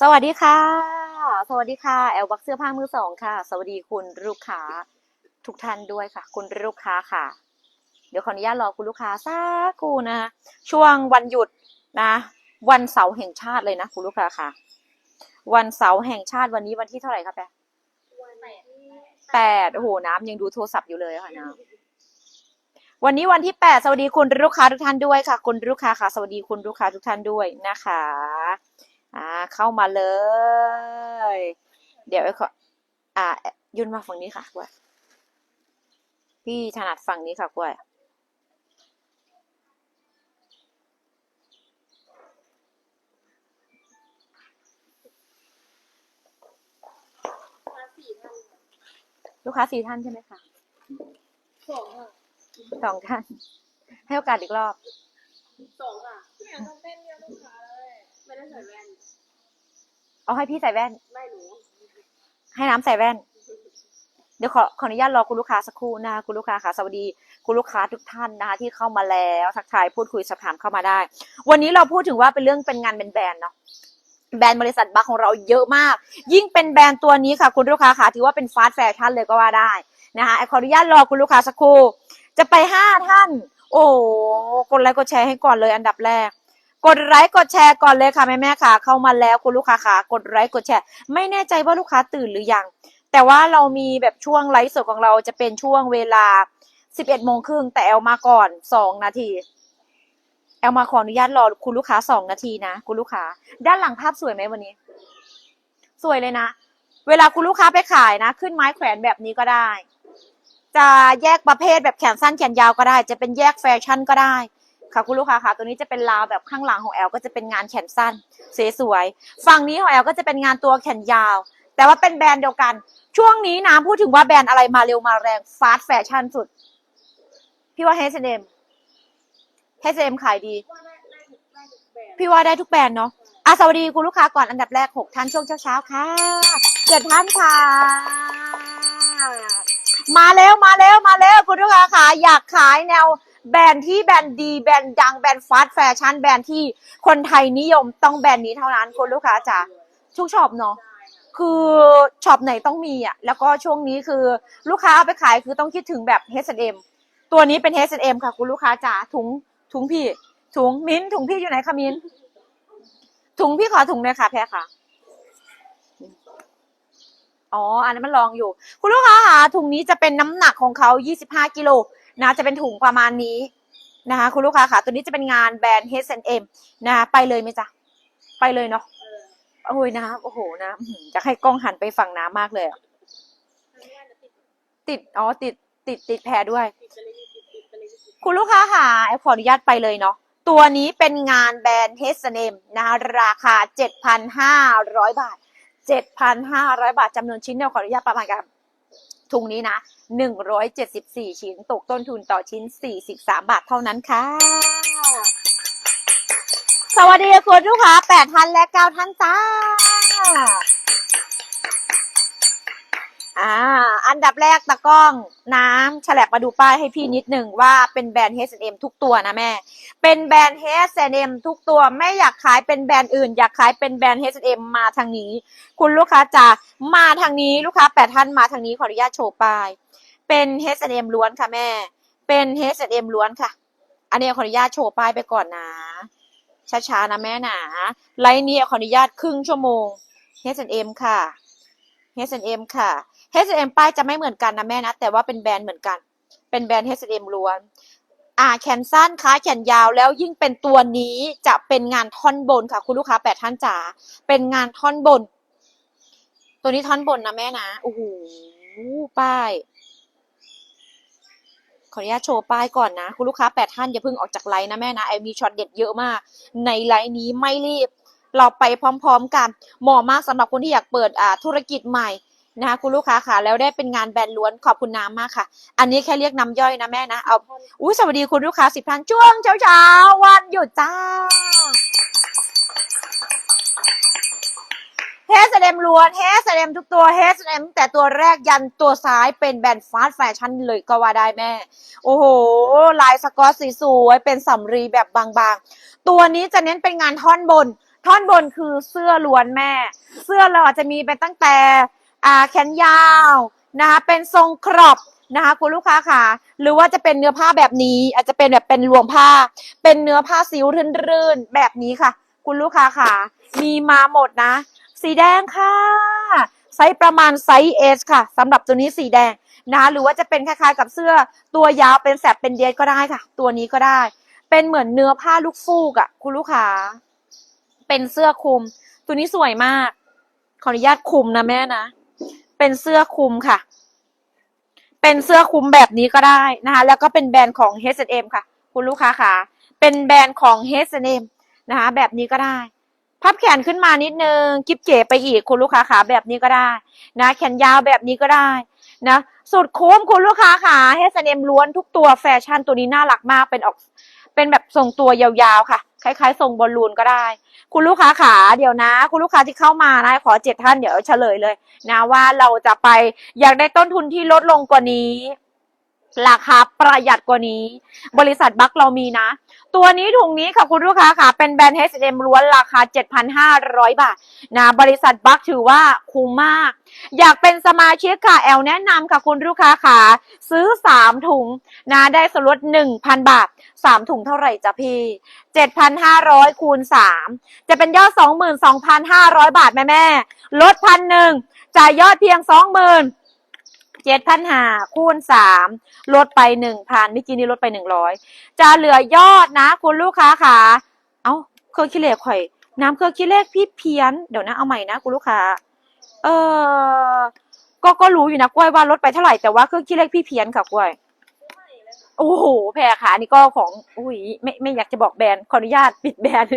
สวัสดีค่ะ สวัสดีค่ะ แอลบักเสื้อผ้ามือสองค่ะ สวัสดีคุณลูกค้าทุกท่านด้วยค่ะ คุณลูกค้าค่ะ เดี๋ยวขออนุญาตรอคุณลูกค้าสักครู่นะคะช่วงวันหยุดนะ วันเสาร์แห่งชาติเลยนะคุณลูกค้าค่ะ วันเสาร์แห่งชาติวันนี้วันที่เท่าไหร่ครับแปะแปดโอ้โหน้ำยังดูโทรศัพท์อยู่เลยค่ะน้ำวันนี้วันที่แปดสวัสดีคุณลูกค้าทุกท่านด้วยค่ะ คุณลูกค้าค่ะ สวัสดีคุณลูกค้าทุกท่านด้วยนะคะ อ่าเข้ามาเลย เดี๋ยวไอ้ขออ่ายุ่นมาฝั่งนี้ค่ะกล้วยพี่ถนัดฝั่งนี้ค่ะกล้วยลูกค้าสี่ท่านใช่ไหมคะสองค่ะสองท่าน ให้โอกาสอีกรอบสองค่ะไม่อยากต้องเต้นเยอะลูกค้าเลย ไม่ได้ใส่แว่น เอาให้พี่ใส่แว่น ไม่หนูให้น้ำใส่แว่น เดี๋ยวขอขออนุญาตรอคุณลูกค้าสักครู่นะคะคุณลูกค้าค่ะสวัสดีคุณลูกค้าทุกท่านนะคะที่เข้ามาแล้วทักทายพูดคุยสอบถามเข้ามาได้ วันนี้เราพูดถึงว่าเป็นเรื่องเป็นงานเป็นแบรนด์เนาะแบรนด์บริษัทบัคของเราเยอะมาก ยิ่งเป็นแบรนด์ตัวนี้ค่ะ คุณลูกค้าค่ะถือว่าเป็นฟาสต์แฟชั่นเลยก็ว่าได้นะคะขออนุญาตรอคุณลูกค้าสักครู่จะไปห้าท่าน โอ้โหกดไลค์กดแชร์ให้ก่อนเลยอันดับแรก กดไลค์กดแชร์ก่อนเลยค่ะแม่แม่ค่ะ เข้ามาแล้วคุณลูกค้าค่ะกดไลค์กดแชร์ ไม่แน่ใจว่าลูกค้าตื่นหรือยัง แต่ว่าเรามีแบบช่วงไลฟ์สดของเราจะเป็นช่วงเวลา 11โมงครึ่งแต่แอลมาก่อน 2 นาทีแอลมาขออนุญาตรอคุณลูกค้า 2 นาทีนะคุณลูกค้า ด้านหลังภาพสวยไหมวันนี้ สวยเลยนะ เวลาคุณลูกค้าไปขายนะ ขึ้นไม้แขวนแบบนี้ก็ได้ จะแยกประเภทแบบแขนสั้นแขนยาวก็ได้ จะเป็นแยกแฟชั่นก็ได้ ค่ะคุณลูกค้าค่ะตัวนี้จะเป็นราวแบบข้างหลังของแอลก็จะเป็นงานแขนสั้นสวยๆฝั่งนี้ของแอลก็จะเป็นงานตัวแขนยาว แต่ว่าเป็นแบรนด์เดียวกัน ช่วงนี้นะพูดถึงว่าแบรนด์อะไรมาเร็วมาแรงฟาสต์แฟชั่นสุด พี่ว่า H&M H&M ขายดีว่าได้ได้ทุกได้ทุกแบบพี่ว่าได้ทุกแบรนด์เนาะอะสวัสดีคุณลูกค้าก่อนอันดับแรกหกท่านช่วงเช้าๆค่ะเจ็ดท่านค่ะมาแล้วมาแล้วมาแล้วคุณลูกค้าค่ะอยากขายแนว แบรนด์ที่แบรนด์ดีแบรนด์ดังแบรนด์ฟาสต์แฟชั่นแบรนด์ที่คนไทยนิยมต้องแบรนด์นี้เท่านั้นคุณลูกค้าจ๋าทุกช็อปเนาะคือช็อปไหนต้องมีอะแล้วก็ช่วงนี้คือลูกค้าเอาไปขายคือต้องคิดถึงแบบ H&M ตัวนี้เป็น H&M ค่ะ คุณลูกค้าจ๋าถุงถุงพี่ ถุงมิ้นถุงพี่อยู่ไหนคะมิ้นถุงพี่ขอถุงเลยค่ะแพรค่ะอ๋อ อันนั้นมันลองอยู่ คุณลูกค้าค่ะถุงนี้จะเป็นน้ำหนักของเขา 25 กิโล นะจะเป็นถุงประมาณนี้นะคะ คุณลูกค้าค่ะตัวนี้จะเป็นงานแบรนด์ H&M นะคะไปเลยไหมจ๊ะไปเลยเนาะเออโอ้ยน้ำโอ้โหน้ำอื้อหือจะให้กล้องหันไปฝั่งน้ำมากเลยอะทางแว่นจะติดติดอ๋อติดติดติดแพรด้วยติดไปเลยติดติดไปเลยติดคุณลูกค้าค่ะแอปขออนุญาตไปเลยเนาะตัวนี้เป็นงานแบรนด์ H&M นะคะราคา 7,500 บาท 7,500 บาทจำนวนชิ้นเนี่ยขออนุญาตประมาณกัน ถุงนี้นะ 174 ชิ้น ตกต้นทุนต่อชิ้น 43 บาทเท่านั้นค่ะ สวัสดีคุณลูกค้า8ท่านและ9ท่านจ้า อ่า อันดับแรกตะก้องน้ำฉลับมาดูป้ายให้พี่นิดหนึ่งว่าเป็นแบรนด์ H&M ทุกตัวนะแม่ เป็นแบรนด์ H&M ทุกตัวไม่อยากขายเป็นแบรนด์อื่น อยากขายเป็นแบรนด์ H&M มาทางนี้ คุณลูกค้าจ๋ามาทางนี้ลูกค้าแปดท่านมาทางนี้ขออนุญาตโชว์ป้าย เป็น H&M ล้วนค่ะแม่ เป็น H&M ล้วนค่ะ อันนี้ขออนุญาตโชว์ป้ายไปก่อนนะช้าๆนะแม่หนะไลน์นี้ขออนุญาตครึ่งชั่วโมง H&M ค่ะ H&M ค่ะ H&M ป้ายจะไม่เหมือนกันนะแม่นะ แต่ว่าเป็นแบรนด์เหมือนกัน เป็นแบรนด์ H&M ล้วน อ่าแขนสั้นค้าแขนยาวแล้วยิ่งเป็นตัวนี้จะเป็นงานท่อนบนค่ะ คุณลูกค้าแปดท่านจ๋าเป็นงานท่อนบน ตัวนี้ท่อนบนนะแม่นะโอ้โหป้ายขออนุญาตโชว์ป้ายก่อนนะ คุณลูกค้าแปดท่านอย่าเพิ่งออกจากไลน์นะแม่นะไอมีช็อตเด็ดเยอะมาก ในไลน์นี้ไม่รีบ เราไปพร้อม ๆ กันเหมาะมากสำหรับคนที่อยากเปิดอ่าธุรกิจใหม่ นะคะคุณลูกค้าค่ะ แล้วได้เป็นงานแบรนด์ล้วนขอบคุณน้ำมากค่ะ อันนี้แค่เรียกน้ำย่อยนะแม่นะเอาอุ้ยสวัสดีคุณลูกค้าสิบท่านช่วงเช้าเช้าวันหยุดจ้าเฮสเดมล้วนเฮสเดมทุกตัวเฮสเดมแต่ตัวแรกยันตัวซ้ายเป็นแบรนด์ฟาสต์แฟชั่นเลยก็ว่าได้แม่ โอ้โห ลายสกอตสีสวยเป็นสำรีแบบบางๆ ตัวนี้จะเน้นเป็นงานท่อนบน ท่อนบนคือเสื้อล้วนแม่ เสื้อเราอาจจะมีเป็นตั้งแต่ อ่าแขนยาวนะคะเป็นทรงครอปนะคะคุณลูกค้าค่ะ หรือว่าจะเป็นเนื้อผ้าแบบนี้ อาจจะเป็นแบบเป็นรวมผ้า เป็นเนื้อผ้าซิวรื่นๆแบบนี้ค่ะ คุณลูกค้าค่ะ มีมาหมดนะ สีแดงค่ะ ไซส์ประมาณไซส์เอสค่ะสำหรับตัวนี้สีแดงนะหรือว่าจะเป็นคล้ายๆกับเสื้อตัวยาวเป็นแสบเป็นเดียก็ได้ค่ะ ตัวนี้ก็ได้ เป็นเหมือนเนื้อผ้าลูกฟูกอะ่ะ คุณลูกค้า เป็นเสื้อคลุม ตัวนี้สวยมาก ขออนุญาตคลุมนะแม่นะ เป็นเสื้อคลุมค่ะ เป็นเสื้อคลุมแบบนี้ก็ได้นะคะ แล้วก็เป็นแบรนด์ของ H&M ค่ะ คุณลูกค้าค่ะ เป็นแบรนด์ของ H&M นะคะ แบบนี้ก็ได้ พับแขนขึ้นมานิดนึงกิ๊บเก๋ไปอีกคุณลูกค้าขาแบบนี้ก็ได้นะ แขนยาวแบบนี้ก็ได้นะสุดคุ้มคุณลูกค้าขา H&M ล้วนทุกตัวแฟชั่นตัวนี้น่ารักมากเป็นออก เป็นแบบทรงตัวยาวๆค่ะ คล้ายๆทรงบอลลูนก็ได้ คุณลูกค้าขาเดี๋ยวนะ คุณลูกค้าที่เข้ามานะขอเจ็ดท่านเดี๋ยวเฉลยเลย นะว่าเราจะไปอยากได้ต้นทุนที่ลดลงกว่านี้ ราคาประหยัดกว่านี้ บริษัทบัคเรามีนะ ตัวนี้ถุงนี้ค่ะคุณลูกค้าค่ะ เป็นแบรนด์ H&M ล้วนราคา 7,500 บาทนะบริษัทบัคถือว่าคุ้มมาก อยากเป็นสมาชิกค่ะ แอลแนะนำค่ะคุณลูกค้าค่ะ ซื้อ 3 ถุงนะได้ส่วนลด 1,000 บาท 3 ถุงเท่าไหร่จ๊ะพี่ 7,500 คูณ 3 จะเป็นยอด 22,500 บาทแม่แม่ลดพันหนึ่งจ่ายยอดเพียง 20,000 เจ็ดพันหาคูณสามลดไปหนึ่งพันเมื่อกี้นี้ลดไปหนึ่งร้อยจะเหลือยอดนะ คุณลูกค้าค่ะ เอาเครื่องคิดเลขข่อย น้ำเครื่องคิดเลขพี่เพี้ยน เดี๋ยวนะเอาใหม่นะคุณลูกค้า เออก็ก็รู้อยู่นะกล้วยว่าลดไปเท่าไหร่แต่ว่าเครื่องคิดเลขพี่เพี้ยนค่ะกล้วย โอ้โหแพรค่ะอันนี่ก็ของอุ้ยไม่ไม่อยากจะบอกแบรนด์ขออนุญาตปิดแบรนด์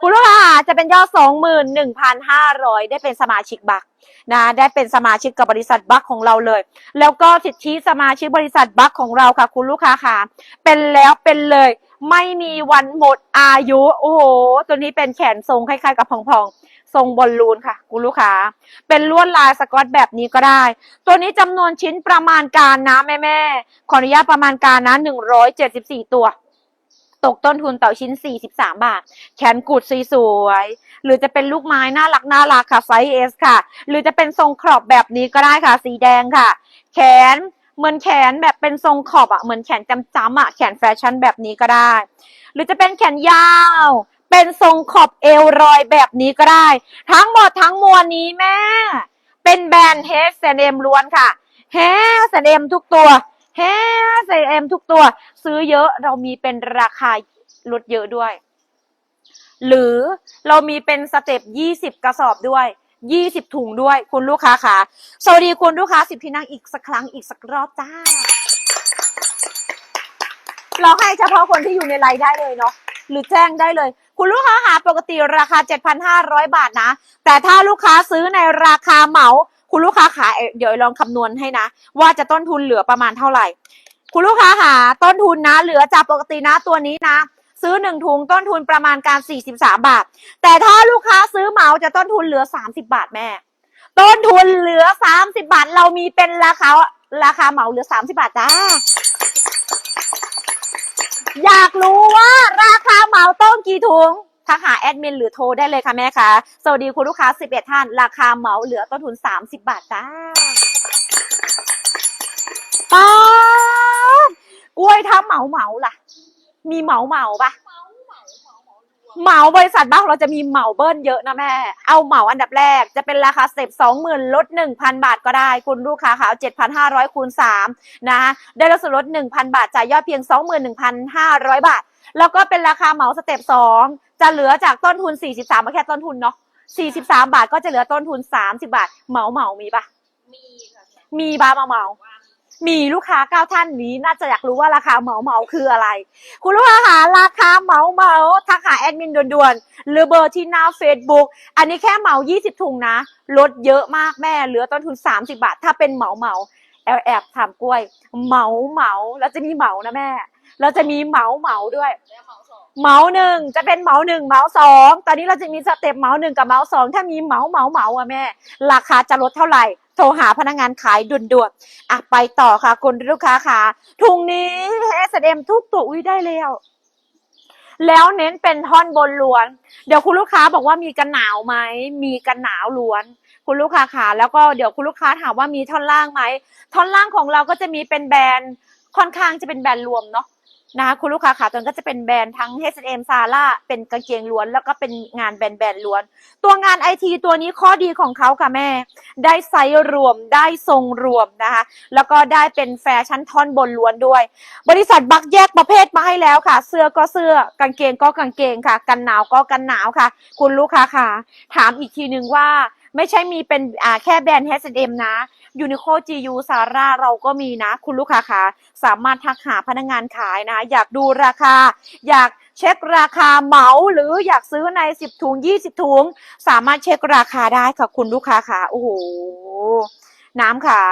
คุณลูกค้าจะเป็นยอดสองหมื่นหนึ่งพันห้าร้อยได้เป็นสมาชิกบักนะได้เป็นสมาชิกกับบริษัทบัคของเราเลย แล้วก็สิทธิสมาชิกบริษัทบัคของเราค่ะ คุณลูกค้าค่ะเป็นแล้วเป็นเลย ไม่มีวันหมดอายุ โอ้โห ตัวนี้เป็นแขนทรงคล้ายๆ กับพองๆ ทรงบอลลูนค่ะคุณลูกค้า เป็นลวดลายสกอตแบบนี้ก็ได้ ตัวนี้จำนวนชิ้นประมาณการนะแม่ๆขออนุญาตประมาณการนะ174ตัว ตกต้นทุนต่อชิ้น 43 บาท แขนกุดสีสวยๆหรือจะเป็นลูกไม้น่ารักน่ารักค่ะไซส์เอสค่ะ หรือจะเป็นทรงขอบแบบนี้ก็ได้ค่ะ สีแดงค่ะ แขนเหมือนแขนแบบเป็นทรงขอบอะเหมือนแขนจำๆอะแขนแฟชั่นแบบนี้ก็ได้ หรือจะเป็นแขนยาว เป็นทรงขอบเอวรอยแบบนี้ก็ได้ ทั้งหมดทั้งมวลนี้แม่ เป็นแบรนด์ H&M ล้วนค่ะ H&M ทุกตัว H&M ทุกตัว ซื้อเยอะเรามีเป็นราคาลดเยอะด้วย หรือเรามีเป็นสเต็ป20 กระสอบด้วย20ถุงด้วยคุณลูกค้าค่ะสวัสดีคุณลูกค้าสิบพี่นั่งอีกสักครั้งอีกสักรอบจ้า เราให้เฉพาะคนที่อยู่ในไลน์ได้เลยเนาะ หรือแจ้งได้เลย คุณลูกค้าหาปกติราคา 7,500 บาทนะ แต่ถ้าลูกค้าซื้อในราคาเหมา คุณลูกค้าขาเดี๋ยวลองคำนวณให้นะ ว่าจะต้นทุนเหลือประมาณเท่าไหร่ คุณลูกค้าหาต้นทุนนะ เหลือจากปกตินะตัวนี้นะซื้อหนึ่งถุงต้นทุนประมาณการ 43 บาท แต่ถ้าลูกค้าซื้อเหมาจะต้นทุนเหลือ 30 บาทแม่ ต้นทุนเหลือ 30 บาท เรามีเป็นราคาราคาเหมาเหลือ 30 บาทจ้า อยากรู้ว่าราคาเหมาต้มกี่ถุงทักหาแอดมินหรือโทรได้เลยค่ะแม่คะสวัสดีคุณลูกค้า 11 ท่าน ราคาเหมาเหลือต้นทุน 30 บาทจ้าป้ากล้วยถ้าเหมาเหมาล่ะ มีเหมาเหมาปะ เหมาบริษัทบ้างเราจะมีเหมาเบิ้ลเยอะนะแม่ เอาเหมาอันดับแรกจะเป็นราคาสเต็ปสองหมื่นลดหนึ่งพันบาทก็ได้ คุณลูกค้าค่ะเจ็ดพันห้าร้อยคูณสามนะได้ลดส่วนลดหนึ่งพันบาทจ่ายยอดเพียงสองหมื่นหนึ่งพันห้าร้อยบาท แล้วก็เป็นราคาเหมาสเต็ปสองจะเหลือจากต้นทุนสี่สิบสามมาแค่ต้นทุนเนาะสี่สิบสามบาทก็จะเหลือต้นทุนสามสิบาทเหมาเหมามีปะมีค่ะมีบาเหมาเหมา มีลูกค้าเก้าท่านนี้ น่าจะอยากรู้ว่าราคาเหมาเหมาคืออะไร คุณลูกค้าหาราคาเหมาเหมาทักหาแอดมินด่วนๆหรือเบอร์ที่หน้า Facebook อันนี้แค่เหมา 20 ถุงนะ ลดเยอะมากแม่เหลือต้นทุน 30 บาท ถ้าเป็นเหมาเหมาแอบแอบถามกล้วย เหมาเหมาแล้วจะมีเหมานะแม่ เราจะมีเหมาเหมาด้วยเหมาหนึ่งจะเป็นเหมาหนึ่งเหมาสองตอนนี้เราจะมีสเต็ปเหมาหนึ่งกับเหมาสองถ้ามีเหมาเหมาเหมาอะแม่ ราคาจะลดเท่าไหร่ โทรหาพนักงานขายด่วนๆอะไปต่อค่ะคุณลูกค้าค่ะ ถุงนี้ S&M ทุกตัวอุ้ยได้แล้วแล้วเน้นเป็นท่อนบนล้วน เดี๋ยวคุณลูกค้าบอกว่ามีกันหนาวไหม มีกันหนาวล้วน คุณลูกค้าขาแล้วก็เดี๋ยวคุณลูกค้าถามว่ามีท่อนล่างไหม ท่อนล่างของเราก็จะมีเป็นแบรนด์ค่อนข้างจะเป็นแบรนด์รวมเนาะ นะคะคุณลูกค้าขาตัวนั้นก็จะเป็นแบรนด์ทั้ง H&M Zara เป็นกางเกงล้วน แล้วก็เป็นงานแบรนด์แบรนด์ล้วน ตัวงานไอทีตัวนี้ข้อดีของเขาค่ะแม่ ได้ไซส์รวมได้ทรงรวมนะคะ แล้วก็ได้เป็นแฟชั่นท่อนบนล้วนด้วย บริษัทบักแยกประเภทมาให้แล้วค่ะ เสื้อก็เสื้อกางเกงก็กางเกงค่ะ กันหนาวก็กันหนาวค่ะ คุณลูกค้าค่ะถามอีกทีนึงว่า ไม่ใช่มีเป็นอ่าแค่แบรนด์ H&M นะยูนิโค GU ซาร่าเราก็มีนะ คุณลูกค้าคะสามารถทักหาพนักงานขายนะ อยากดูราคา อยากเช็คราคาเหมาหรืออยากซื้อใน 10 ถุง 20 ถุง สามารถเช็คราคาได้ค่ะ คุณลูกค้าคะโอ้โหน้ำค่ะ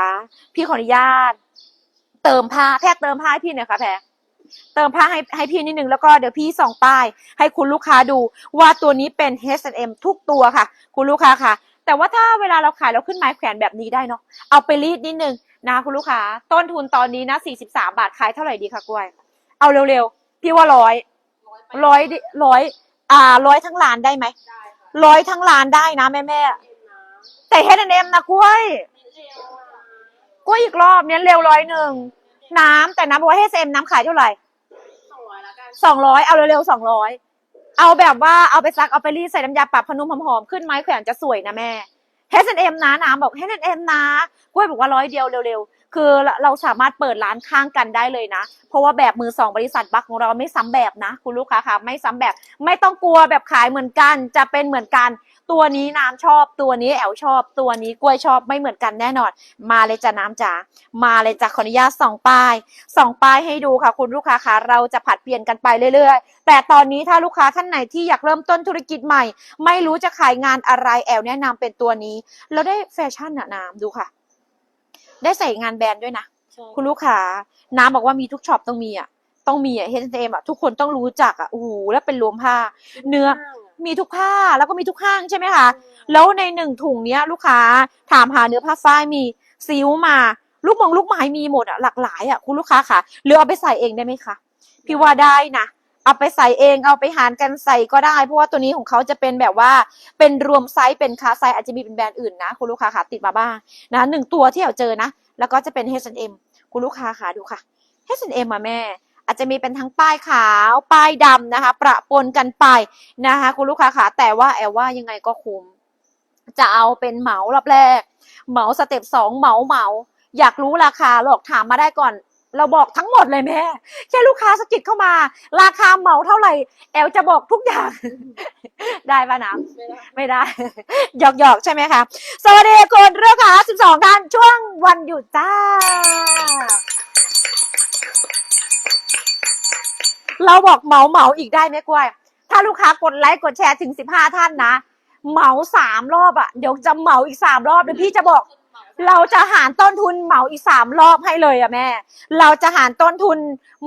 พี่ขออนุญาต เติมผ้าแพทเติมผ้าให้พี่หน่อยค่ะแพรเติมผ้าให้ให้พี่นิดนึงแล้วก็เดี๋ยวพี่ส่องป้าย ให้คุณลูกค้าดูว่าตัวนี้เป็น H&M ทุกตัวค่ะ คุณลูกค้าค่ะ แต่ว่าถ้าเวลาเราขายเราขึ้นไม้แขวนแบบนี้ได้เนาะเอาไปรีดนิดนึงนะคุณลูกค้า ต้นทุนตอนนี้นะ43บาทขายเท่าไหร่ดีคะกล้วย เอาเร็วๆพี่ว่าร้อยร้อยไปร้อยดิร้อยอ่าร้อยทั้งร้านได้ไหมได้ค่ะร้อยทั้งร้านได้นะแม่แม่เอ็มนะๆแต่ H&M นะกล้วยเร็วนะกล้วยอีกรอบเนี้ยเร็วร้อยหนึ่งน้ำแต่น้ำบอกว่า H&M น้ำขายเท่าไหร่สองร้อยละกันสองร้อยเอาเร็วๆสองร้อย เอาแบบว่าเอาไปซักเอาไปรีดใส่น้ำยาปรับพนุ่มหอมๆขึ้นไม้แขวนจะสวยนะแม่ H&M นะน้ำบอก H&M นะกล้วยบอกว่าร้อยเดียวเร็วๆ คือเราสามารถเปิดร้านข้างกันได้เลยนะ เพราะว่าแบบมือสองบริษัทบักของเราไม่ซ้ำแบบนะ คุณลูกค้าค่ะไม่ซ้ำแบบ ไม่ต้องกลัวแบบขายเหมือนกันจะเป็นเหมือนกัน ตัวนี้น้ำชอบตัวนี้แอลชอบ ตัวนี้กล้วยชอบไม่เหมือนกันแน่นอน มาเลยจ้ะน้ำจ๋ามาเลยจ้ะขออนุญาตส่องป้ายส่องป้ายให้ดูค่ะ คุณลูกค้าค่ะเราจะผัดเปลี่ยนกันไปเรื่อยๆ แต่ตอนนี้ถ้าลูกค้าท่านไหนที่อยากเริ่มต้นธุรกิจใหม่ ไม่รู้จะขายงานอะไรแอลแนะนำเป็นตัวนี้ แล้วได้แฟชั่นอะน้ำดูค่ะ ได้ใส่งานแบรนด์ด้วยนะใช่คุณลูกค้าน้ำบอกว่ามีทุกช็อปต้องมีอะต้องมีอะ H&M อะทุกคนต้องรู้จักอะโอ้โหแล้วเป็นรวมผ้า เนื้อ มีทุกผ้าแล้วก็มีทุกห้างใช่ไหมคะ แล้วในหนึ่งถุงเนี้ยลูกค้าถามหาเนื้อผ้าฝ้ายมีซิ้วมา ลูกมงลูกไม้มีหมดอะหลากหลายอะคุณลูกค้าค่ะหรือเอาไปใส่เองได้ไหมคะพี่ว่าได้นะเอาไปใส่เองเอาไปหารกันใส่ก็ได้ เพราะว่าตัวนี้ของเขาจะเป็นแบบว่าเป็นรวมไซส์เป็นคาไซส์อาจจะมีเป็นแบรนด์อื่นนะ คุณลูกค้าค่ะติดมาบ้างนะหนึ่งตัวที่เราเจอนะ แล้วก็จะเป็น H&M คุณลูกค้าค่ะดูค่ะ H&M มาแม่ อาจจะมีเป็นทั้งป้ายขาวป้ายดำนะคะ ประปนกันไปนะคะ คุณลูกค้าค่ะแต่ว่าแอลว่ายังไงก็คุ้ม จะเอาเป็นเหมารอบแรก เหมาสเต็ปสองเหมาเหมาอยากรู้ราคาหรอกถามมาได้ก่อน เราบอกทั้งหมดเลยแม่แค่ลูกค้าสะกิดเข้ามา ราคาเหมาเท่าไหร่ แอลจะบอกทุกอย่าง ได้ปะน้ำไม่ได้ไไดหยอกหยอกๆใช่ไหมคะ สวัสดีคุณเรือขา12 ท่านช่วงวันหยุดจ้า เราบอกเหมาเหมาอีกได้ไหมกล้วย ถ้าลูกค้ากดไลค์กดแชร์ถึงสิบห้าท่านนะ เหมาสามรอบอะ่ะ เดี๋ยวจะเหมาอีกสามรอบเดี๋ยวพี่จะบอก เราจะหารต้นทุนเหมาอีกสามรอบให้เลยอะแม่ เราจะหารต้นทุน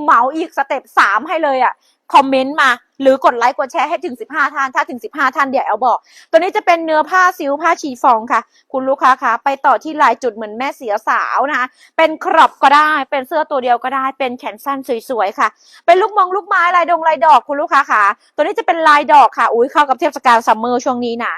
เหมาอีกสเต็ปสามให้เลยอะคอมเมนต์มา หรือกดไลค์กดแชร์ให้ถึง 15 ท่าน ถ้าถึง 15 ท่านเดี๋ยวแอลบอก ตัวนี้จะเป็นเนื้อผ้าซิลผ้าชีฟองค่ะ คุณลูกค้าคะไปต่อที่ลายจุดเหมือนแม่เสียสาวนะคะเป็นครอบก็ได้ เป็นเสื้อตัวเดียวก็ได้ เป็นแขนสั้นสวยๆค่ะ เป็นลูกมองลูกไม้ลายดงลายดอกคุณลูกค้าคะตัวนี้จะเป็นลายดอกค่ะ อุ้ยเข้ากับเทศกาลซัมเมอร์ช่วงนี้นะ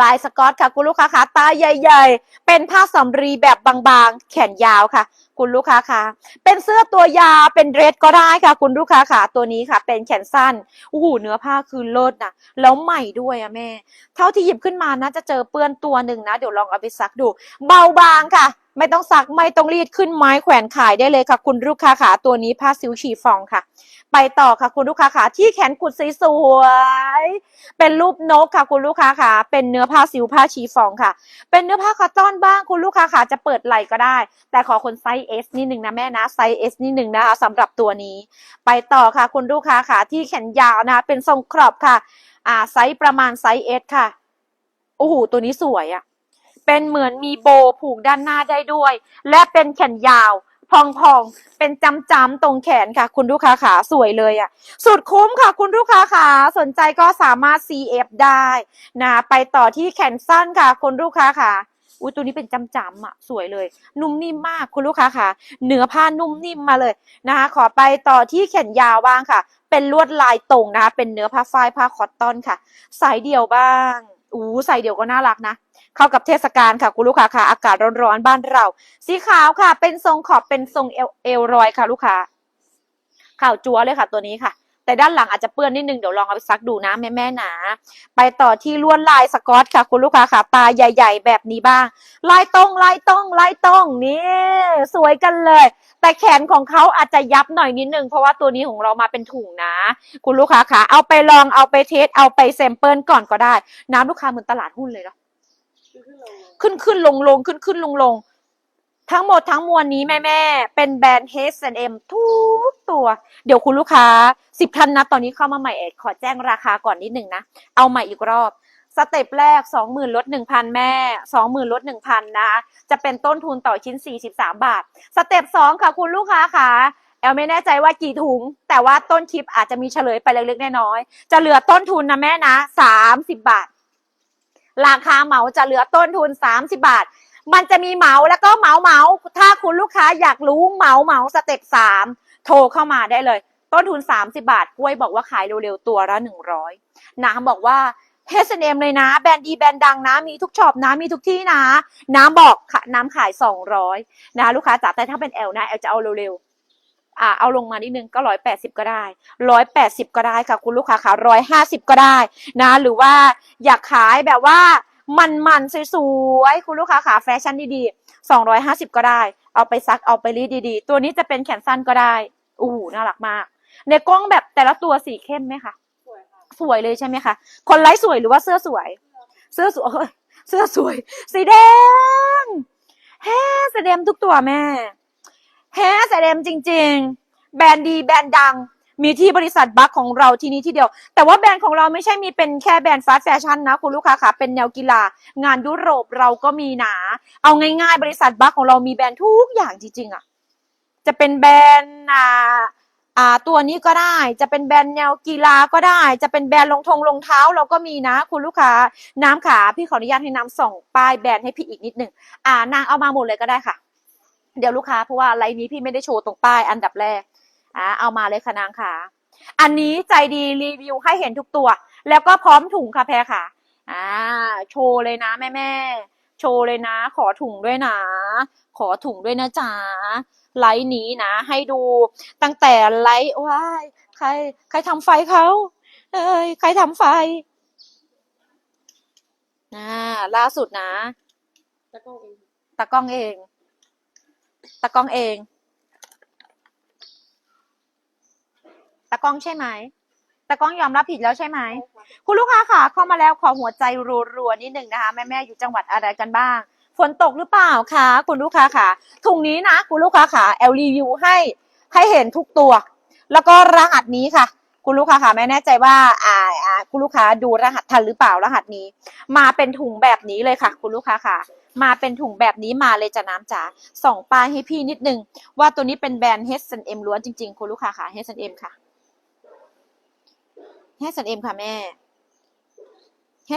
ลายสกอตค่ะ คุณลูกค้าคะตาใหญ่ ๆ เป็นผ้าสำรีแบบบางๆ แขนยาวค่ะ คุณลูกค้าคะเป็นเสื้อตัวยาวเป็นเดรสก็ได้ค่ะ คุณลูกค้าค่ะ ตัวนี้ค่ะ เป็นแขนสั้นโอ้โหเนื้อผ้าคือเลิศนะแล้วใหม่ด้วยอะแม่ เท่าที่หยิบขึ้นมานะจะเจอเปื้อนตัวหนึ่งนะ เดี๋ยวลองเอาไปซักดู เบาบางค่ะ ไม่ต้องซักไม่ต้องรีดขึ้นไม้แขวนขายได้เลยค่ะ คุณลูกค้าขาตัวนี้ผ้าซิวชีฟองค่ะ ไปต่อค่ะคุณลูกค้าขาที่แขนกุดสวยๆเป็นรูปนกค่ะ คุณลูกค้าขาเป็นเนื้อผ้าซิวผ้าชีฟองค่ะ เป็นเนื้อผ้าคอตตอนบ้างคุณลูกค้าขาจะเปิดไหล่ก็ได้ แต่ขอคนไซส์ S นิดหนึ่งนะแม่นะไซส์ S นิดหนึ่งนะคะสำหรับตัวนี้ ไปต่อค่ะคุณลูกค้าขาที่แขนยาวนะคะเป็นทรงครอบค่ะ อ่าไซส์ประมาณไซส์ S ค่ะโอ้โหตัวนี้สวยอะเป็นเหมือนมีโบผูกด้านหน้าได้ด้วย และเป็นแขนยาวพองๆ เป็นจำๆตรงแขนค่ะ คุณลูกค้าขาสวยเลยอะ่ะ สุดคุ้มค่ะ คุณลูกค้าขาสนใจก็สามารถ CF ได้นะไปต่อที่แขนสั้นค่ะ คุณลูกค้าขา อุ้ยตัวนี้เป็นจำๆอะสวยเลย นุ่มนิ่มมากคุณลูกค้าขาเนื้อผ้านุ่มนิ่มมาเลยนะคะ ขอไปต่อที่แขนยาวบ้างค่ะ เป็นลวดลายตรงนะคะเป็นเนื้อผ้าฝ้ายผ้าคอตตอนค่ะ สายเดี่ยวบ้างอู้ใสายเดี่ยวก็น่ารักนะเข้ากับเทศกาลค่ะคุณลูกค้าค่ะ อากาศร้อนๆบ้านเรา สีขาวค่ะ เป็นทรงขอบเป็นทรงเอวเอวรอยค่ะ ลูกค้าข่าวจัวเลยค่ะ ตัวนี้ค่ะ แต่ด้านหลังอาจจะเปื้อนนิดนึงเดี๋ยวลองเอาไปซักดูนะแม่แม่ๆหนา ไปต่อที่ลวดลายสกอตค่ะ คุณลูกค้าค่ะตาใหญ่ ๆ แบบนี้บ้าง ลายตรงลายตรงลายตรงนี่สวยกันเลย แต่แขนของเขาอาจจะยับหน่อยนิดนึงเพราะว่าตัวนี้ของเรามาเป็นถุงนะ คุณลูกค้าค่ะเอาไปลองเอาไปเทสเอาไปแซมเปิลก่อนก็ได้ น้ำลูกค้าเหมือนตลาดหุ้นเลยเนาะขึ้นขึ้นลงขึ้นขึ้นลงลงขึ้นขึ้นลงลง ทั้งหมดทั้งมวลนี้แม่แม่เป็นแบรนด์ H&M ทุกตัว เดี๋ยวคุณลูกค้าสิบท่านนะ ตอนนี้เข้ามาใหม่เอกขอแจ้งราคาก่อนนิดหนึ่งนะ เอาใหม่อีกรอบสเต็ปแรกสองหมื่นลดหนึ่งพันแม่สองหมื่นลดหนึ่งพันนะจะเป็นต้นทุนต่อชิ้นสี่สิบสามบาท สเต็ปสองค่ะคุณลูกค้าค่ะแอลไม่แน่ใจว่ากี่ถุง แต่ว่าต้นคลิปอาจจะมีเฉลยไปเล็กๆน้อยๆจะเหลือต้นทุนนะแม่นะสามสิบบาท ราคาเหมาจะเหลือต้นทุน 30 บาท มันจะมีเหมาแล้วก็เหมาเหมาถ้าคุณลูกค้าอยากรู้เหมาเหมาสเต็ปสามโทรเข้ามาได้เลย ต้นทุน 30 บาทกล้วยบอกว่าขายเร็วๆตัวละ100น้ำบอกว่า H&M เนมเลยนะ แบรนด์ดีแบรนด์ดังนะ มีทุกช็อปนะ มีทุกที่นะ น้ำบอกน้ำขาย 200 นะ ลูกค้าจ๋าแต่ถ้าเป็นแอลนะแอลจะเอาเร็วๆอ่าเอาลงมานิดนึงก็ร้อยแปดสิบก็ได้ร้อยแปดสิบก็ได้ค่ะ คุณลูกค้าค่ะร้อยห้าสิบก็ได้นะ หรือว่าอยากขายแบบว่า มันมันๆสวยๆ คุณลูกค้าขาแฟชั่นดีๆสองร้อยห้าสิบก็ได้ เอาไปซักเอาไปรีดดีๆ ตัวนี้จะเป็นแขนสั้นก็ได้อู้หูน่ารักมาก ในกล้องแบบแต่ละตัวสีเข้มไหมคะสวยค่ะสวยเลยใช่ไหมคะ คนไลฟ์สวยหรือว่าเสื้อสวย เสื้อสวยเอ้ยเสื้อสวย สีแดงแฮ่สีแดงทุกตัวแม่แฮ่สีแดงจริง ๆ แบรนด์ดีแบรนด์ดัง มีที่บริษัทบัคของเราที่นี้ที่เดียว แต่ว่าแบรนด์ของเราไม่ใช่มีเป็นแค่แบรนด์ฟาสต์แฟชั่นนะคุณลูกค้าค่ะเป็นแนวกีฬางานยุโรปเราก็มีนะเอาง่ายๆ บริษัทบัคของเรามีแบรนด์ทุกอย่างจริงๆอะจะเป็นแบรนด์อ่าอ่าตัวนี้ก็ได้จะเป็นแบรนด์แนวกีฬาก็ได้ จะเป็นแบรนด์รองทงรองเท้าเราก็มีนะ คุณลูกค้าน้ำขาพี่ขออนุญาตให้น้ำส่องป้ายแบรนด์ให้พี่อีกนิดหนึ่งอ่านางเอามาหมดเลยก็ได้ค่ะ เดี๋ยวลูกค้าเพราะว่าไลน์นี้พี่ไม่ได้โชว์ตรงป้ายอันดับแรก อ่าเอามาเลยค่ะนางขาอันนี้ใจดีรีวิวให้เห็นทุกตัว แล้วก็พร้อมถุงค่ะแพรค่ะ อ่า โชว์เลยนะแม่แม่ๆโชว์เลยนะ ขอถุงด้วยนะ ขอถุงด้วยนะจ๊ะไลน์นี้นะ ให้ดูตั้งแต่ไลฟ์ว้ายใคร ใครทำไฟเขาเอ้ยใครทำไฟอ่าล่าสุดนะตะกร้องเองตากล้องเองตากล้องเอง ตากล้องใช่ไหมตากล้องยอมรับผิดแล้วใช่ไหม คุณลูกค้าค่ะ เข้ามาแล้วขอหัวใจรัวๆนิดหนึ่งนะคะแม่ๆอยู่จังหวัดอะไรกันบ้าง ฝนตกหรือเปล่าคะคุณลูกค้าค่ะถุงนี้นะ คุณลูกค้าค่ะแอลรีวิวให้ให้เห็นทุกตัว แล้วก็รหัสนี้ค่ะ คุณลูกค้าค่ะไม่แน่ใจว่าอ่าอ่าคุณลูกค้าดูรหัสทันหรือเปล่ารหัสนี้ มาเป็นถุงแบบนี้เลยค่ะ คุณลูกค้าค่ะ มาเป็นถุงแบบนี้มาเลยจะน้ำจ๋าส่องป้ายให้พี่นิดนึงว่าตัวนี้เป็นแบรนด์ H&M ล้วนจริงๆ คุณลูกค้าค่ะ H&M ค่ะ H&M ค่ะแม่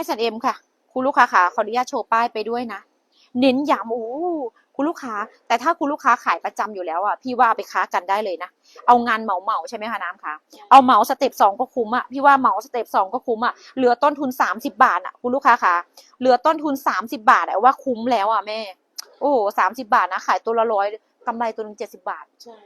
H&M ค่ะ คุณลูกค้าค่ะขออนุญาตโชว์ป้ายไปด้วยนะ เน้นย้ำอู้คุณลูกค้า แต่ถ้าคุณลูกค้าขายประจำอยู่แล้วอะพี่ว่าไปค้ากันได้เลยนะ เอางานเหมาเหมาใช่ไหมคะน้ำคะเอาเหมาสเต็ปสองก็คุ้มอะพี่ว่าเหมาสเต็ปสองก็คุ้มอะเหลือต้นทุนสามสิบาทอะคุณลูกค้าค่ะเหลือต้นทุนสามสิบาทอะว่าคุ้มแล้วอะแม่ โอ้สามสิบาทนะขายตัวละร้อยกำไรตัวหนึงเจ็ดสิบาทใช่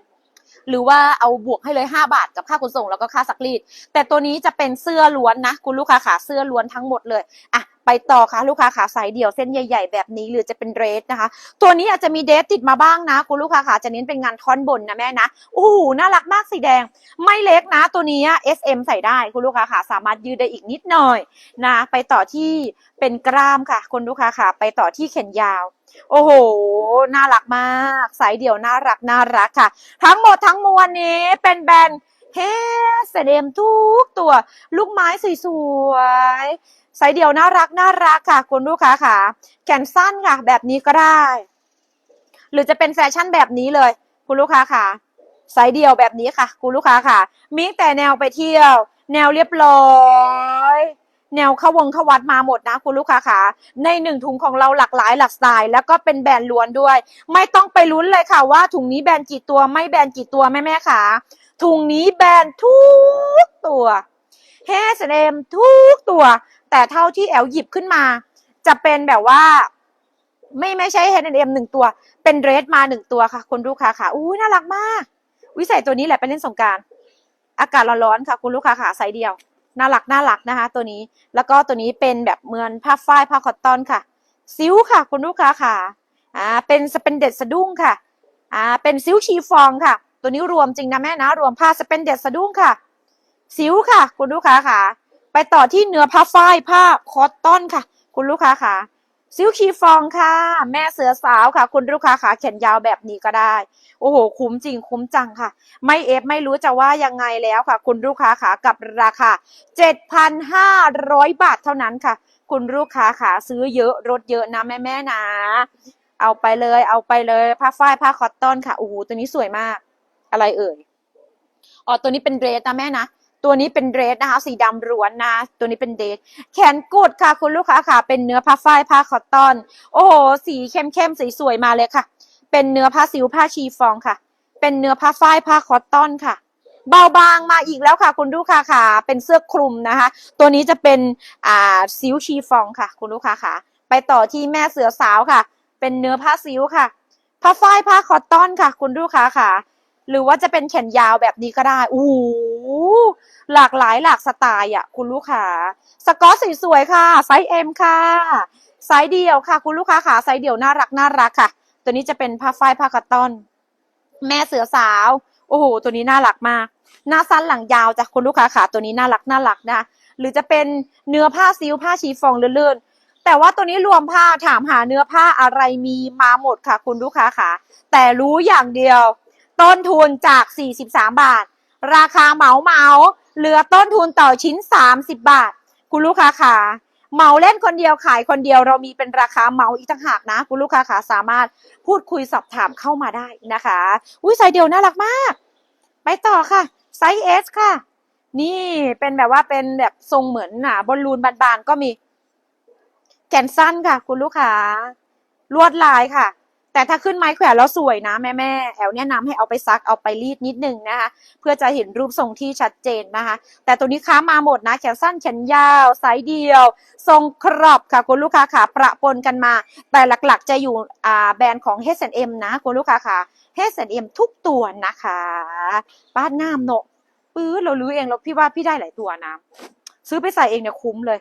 หรือว่าเอาบวกให้เลย 5 บาทกับค่าขนส่งแล้วก็ค่าซักรีด แต่ตัวนี้จะเป็นเสื้อล้วนนะ คุณลูกค้าขาเสื้อล้วนทั้งหมดเลยอะ ไปต่อค่ะลูกค้าขาสายเดี่ยวเส้นใหญ่ ๆ แบบนี้หรือจะเป็นเดรสนะคะ ตัวนี้อาจจะมีเดรสติดมาบ้างนะคุณลูกค้าขาจะเน้นเป็นงานท่อนบนนะแม่นะโอ้โหน่ารักมากสีแดง ไม่เล็กนะ ตัวนี้ SM ใส่ได้คุณลูกค้าขาสามารถยืดได้อีกนิดหน่อยนะไปต่อที่เป็นกล้ามค่ะคุณลูกค้าขาไปต่อที่แขนยาวโอ้โห น่ารักมาก สายเดี่ยวน่ารักน่ารักค่ะ ทั้งหมดทั้งมวลนี้เป็นแบรนด์ เฮสเดมทุกตัว ลูกไม้สวยๆสายเดียวน่ารักน่ารักค่ะ คุณลูกค้าค่ะ แขนสั้นค่ะ แบบนี้ก็ได้ หรือจะเป็นแฟชั่นแบบนี้เลย คุณลูกค้าค่ะสายเดียวแบบนี้ค่ะ คุณลูกค้าค่ะ มีแต่แนวไปเที่ยว แนวเรียบร้อยแนวเข้าวงเข้าวัดมาหมดนะคุณลูกค้าค่ะ ในหนึ่งถุงของเราหลากหลายหลากสไตล์แล้วก็เป็นแบรนด์ล้วนด้วย ไม่ต้องไปลุ้นเลยค่ะว่าถุงนี้แบรนด์กี่ตัวไม่แบรนด์กี่ตัวแม่แม่ค่ะ ถุงนี้แบรนด์ทุกตัว H&M ทุกตัว แต่เท่าที่แอลหยิบขึ้นมา จะเป็นแบบว่า ไม่ไม่ใช่ H&M หนึ่งตัว เป็นเดรสมาหนึ่งตัวค่ะคุณลูกค้าค่ะอู้น่ารักมาก วิใส่ตัวนี้แหละไปเล่นสงการอากาศร้อนๆค่ะ คุณลูกค้าค่ะไซส์เดียวน่ารักน่ารักนะคะ ตัวนี้แล้วก็ตัวนี้เป็นแบบเหมือนผ้าฝ้ายผ้าคอตตอนค่ะ ซิ้วค่ะ คุณลูกค้าค่ะอ่าเป็นสเปนเด็ดสะดุ้งค่ะอ่าเป็นซิ้วชีฟองค่ะ ตัวนี้รวมจริงนะแม่นะ รวมผ้าสเปนเด็ดสะดุ้งค่ะซิ้วค่ะ คุณลูกค้าค่ะ ไปต่อที่เนื้อผ้าฝ้ายผ้าคอตตอนค่ะ คุณลูกค้าค่ะซิลคีฟองค่ะ แม่เสือสาวค่ะ คุณลูกค้าขาแขนยาวแบบนี้ก็ได้ โอ้โห คุ้มจริงคุ้มจังค่ะ ไม่เอฟไม่รู้จะว่ายังไงแล้วค่ะ คุณลูกค้าขากับราคา 7,500 บาทเท่านั้นค่ะ คุณลูกค้าขาซื้อเยอะลดเยอะนะแม่แม่นะ เอาไปเลยเอาไปเลยผ้าฝ้ายผ้าคอตตอนค่ะโอ้โหตัวนี้สวยมาก อะไรเอ่ยอ๋อตัวนี้เป็นเดรสนะแม่นะตัวนี้เป็นเดรสนะคะ สีดำล้วนนะ ตัวนี้เป็นเดรสแขนกุดค่ะ คุณลูกค้าค่ะ เป็นเนื้อผ้าฝ้ายผ้าคอตตอน โอ้โห สีเข้มเข้มสีสวยมาเลยค่ะ เป็นเนื้อผ้าซิวผ้าชีฟองค่ะ เป็นเนื้อผ้าฝ้ายผ้าคอตตอนค่ะ เบาบางมาอีกแล้วค่ะ คุณลูกค้าค่ะ เป็นเสื้อคลุมนะคะ ตัวนี้จะเป็นอ่าซิวชีฟองค่ะ คุณลูกค้าค่ะ ไปต่อที่แม่เสือสาวค่ะ เป็นเนื้อผ้าซิวค่ะ ผ้าฝ้ายผ้าคอตตอนค่ะ คุณลูกค้าค่ะ หรือว่าจะเป็นแขนยาวแบบนี้ก็ได้โอ้หหลากหลายหลากสไตล์อะคุณลูกค้าสกอตสวยๆค่ะ ไซส์ M ค่ะไซส์เดียวค่ะ คุณลูกค้าขาไซส์เดียวน่ารักน่ารักค่ะ ตัวนี้จะเป็นผ้าฝ้ายผ้าคอตตอน แม่เสือสาว โอ้โห ตัวนี้น่ารักมาก หน้าสั้นหลังยาวจ้ะคุณลูกค้าขาตัวนี้น่ารักน่ารักนะหรือจะเป็นเนื้อผ้าซิลผ้าชีฟองเลื่อนๆแต่ว่าตัวนี้รวมผ้าถามหาเนื้อผ้าอะไรมีมาหมดค่ะ คุณลูกค้าขาแต่รู้อย่างเดียว ต้นทุนจาก 43 บาท ราคาเหมาเหมาเหลือต้นทุนต่อชิ้น 30 บาท คุณลูกค้าขาเหมาเล่นคนเดียวขายคนเดียวเรามีเป็นราคาเหมาอีกต่างหากนะ คุณลูกค้าขาสามารถพูดคุยสอบถามเข้ามาได้นะคะอุ้ยไซส์เดียวน่ารักมาก ไปต่อค่ะไซส์ S ค่ะ นี่เป็นแบบว่าเป็นแบบทรงเหมือนหนาบอลลูนบานๆก็มี แขนสั้นค่ะ คุณลูกค้าลวดลายค่ะ แต่ถ้าขึ้นไม้แขวนแล้วสวยนะแม่แม่แอลแนะนำให้เอาไปซักเอาไปรีดนิดนึงนะคะ เพื่อจะเห็นรูปทรงที่ชัดเจนนะคะ แต่ตัวนี้ค้ามาหมดนะแขนสั้นแขนยาวไซส์เดียว ทรงครอบค่ะคุณลูกค้าขาประปนกันมา แต่หลักๆ จะอยู่อ่าแบรนด์ของ H&M นะคุณลูกค้าขาเ H&M ทุกตัวนะคะป้านงามเนปื้อเรารู้เองเราพี่ว่าพี่ได้หลายตัวนะ ซื้อไปใส่เองเนี่ยคุ้มเลย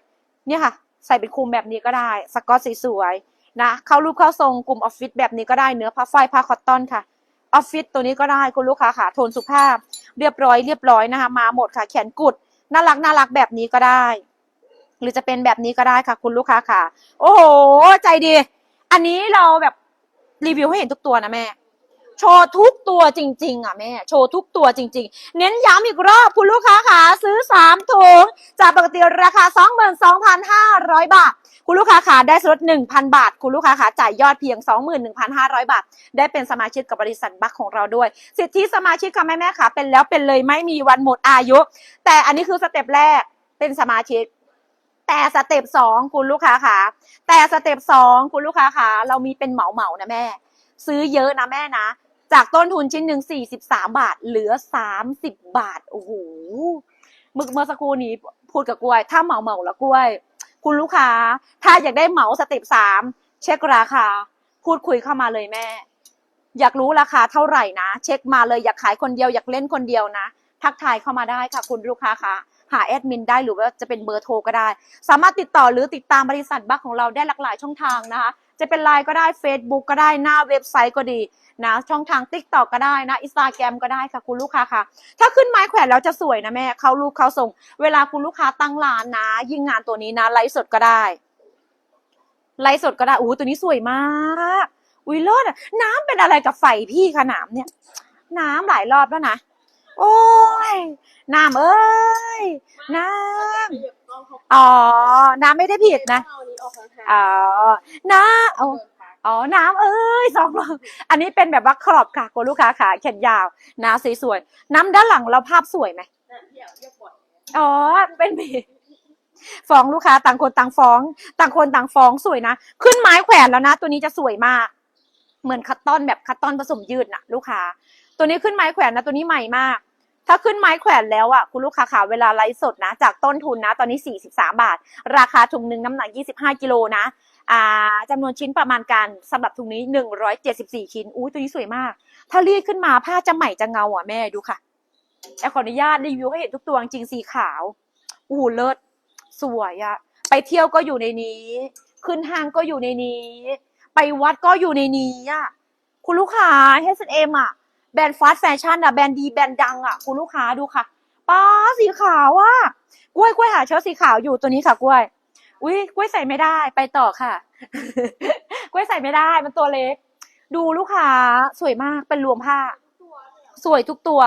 เนี่ยค่ะ ใส่เป็นคุมแบบนี้ก็ได้ สกอตสวยๆ นะเข้ารูปเข้าทรงกลุ่มออฟฟิศแบบนี้ก็ได้เนื้อผ้าฝ้ายผ้าคอตตอนค่ะออฟฟิศตัวนี้ก็ได้คุณลูกค้าค่ะโทนสุภาพ เรียบร้อยเรียบร้อยนะคะมาหมดค่ะแขนกุดน่ารักน่ารักแบบนี้ก็ได้ หรือจะเป็นแบบนี้ก็ได้ค่ะ คุณลูกค้าค่ะ โอ้โห ใจดี อันนี้เราแบบรีวิวให้เห็นทุกตัวนะแม่ โชว์ทุกตัวจริง ๆ อะแม่ โชว์ทุกตัวจริง ๆ เน้นย้ำอีกรอบคุณลูกค้าค่ะซื้อ 3 ถุง จากปกติราคา 22,500 บาท คุณลูกค้าค่ะได้ส่วนลด1,000 บาท คุณลูกค้าค่ะจ่ายยอดเพียง 21,500 บาท ได้เป็นสมาชิกกับบริษัทบัคของเราด้วย สิทธิสมาชิกค่ะแม่แม่ๆค่ะ เป็นแล้วเป็นเลยไม่มีวันหมดอายุ แต่อันนี้คือสเต็ปแรกเป็นสมาชิกแต่สเต็ปสองคุณลูกค้าค่ะ แต่สเต็ปสองคุณลูกค้าค่ะ เรามีเป็นเหมาเหมานะแม่ ซื้อเยอะนะแม่นะ จากต้นทุนชิ้นหนึ่งสี่สิบสาบาท เหลือสามสิบบาท โอ้โหเมื่อเมื่อสักครู่นี้พูดกับกล้วย ถ้าเหมาเหมาแล้วกล้วย คุณลูกค้า ถ้าอยากได้เหมาสเต็ปสามเช็คราคา พูดคุยเข้ามาเลยแม่ อยากรู้ราคาเท่าไหร่นะ เช็คมาเลยอยากขายคนเดียวอยากเล่นคนเดียวนะ ทักทายเข้ามาได้ค่ะ คุณลูกค้าคะหาแอดมินได้หรือว่าจะเป็นเบอร์โทรก็ได้ สามารถติดต่อหรือติดตามบริษัทบัคของเราได้หลากหลายช่องทางนะคะ จะเป็นไลน์ก็ได้ Facebook ก็ได้หน้าเว็บไซต์ก็ดีนะช่องทาง t ิ k t o k ก็ได้นะอินสตาแกรมก็ได้ค่ะคุณลูกค้าค่ะ ถ้าขึ้นไม้แขวนแล้วจะสวยนะแม่เขารูปเขาส่ง เวลาคุณลูกค้าตั้งร้านนะ ยิ่งงานตัวนี้นะไลฟ์สดก็ได้ไลฟ์สดก็ได้อู้ตัวนี้สวยมากอุ้ยเลิศน้ำเป็นอะไรกับไฟพี่คะน้ำเนี่ย น้ำหลายรอบแล้วนะ โอ้ยน้ำเอ้ยน้ำ อ๋อ น้ำไม่ได้ผิดนะ เอาอันนี้ออกห่างๆอ๋อ น้ำเอาเดินผ่านอ๋อ น้ำเอ้ยสองรอบอันนี้เป็นแบบว่าครอบค่ะคุณลูกค้าขาแขนยาวนะสวยๆน้ำด้านหลังเราภาพสวยไหมนั่นเที่ยวเที่ยวบ่อยอ๋อ เป็นบีฟ้องลูกค้าต่างคนต่างฟ้อง ต่างคนต่างฟ้องสวยนะ ขึ้นไม้แขวนแล้วนะ ตัวนี้จะสวยมาก เหมือนคัตตอนแบบคัตตอนผสมยืดนะลูกค้า ตัวนี้ขึ้นไม้แขวนนะ ตัวนี้ใหม่มาก ถ้าขึ้นไม้แขวนแล้วอะคุณลูกค้าขาเวลาไลฟ์สดนะ จากต้นทุนนะ ตอนนี้ 43 บาท ราคาถุงหนึ่งน้ำหนัก 25 กิโลนะอ่าจำนวนชิ้นประมาณการสำหรับถุงนี้ 174 ชิ้นอุ้ยตัวนี้สวยมาก ถ้ารีดขึ้นมาผ้าจะใหม่จะเงาอะแม่ดูค่ะแอขออนุญาตรีวิวให้เห็นทุกตัวจริงสีขาวอู้เลิศสวยอะไปเที่ยวก็อยู่ในนี้ ขึ้นห้างก็อยู่ในนี้ ไปวัดก็อยู่ในนี้อะคุณลูกค้า H&M อะ แบรนด์ฟาสต์แฟชั่นอะแบรนด์ดีแบรนด์ดังอะคุณลูกค้าดูค่ะป้าสีขาวอะกล้วยกล้วยหาเชิ้ตสีขาวอยู่ตัวนี้ค่ะกล้วย อุ้ยกล้วยใส่ไม่ได้ไปต่อค่ะ กล้วยใส่ไม่ได้มันตัวเล็ก ดูลูกค้าสวยมากเป็นรวมผ้า สวยทุกตัว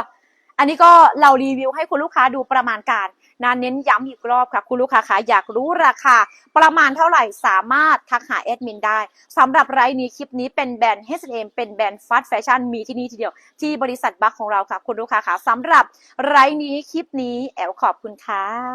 อันนี้ก็เรารีวิวให้คุณลูกค้าดูประมาณการ นะเน้นย้ำอีกรอบค่ะ คุณลูกค้าคะอยากรู้ราคา ประมาณเท่าไหร่สามารถทักหาแอดมินได้สำหรับไรนี้คลิปนี้เป็นแบรนด์ H&M เป็นแบรนด์ฟาสต์แฟชั่นมีที่นี่ทีเดียว ที่บริษัทบัคของเราค่ะ คุณลูกค้าคะสำหรับไรนี้คลิปนี้แอลขอบคุณค่ะ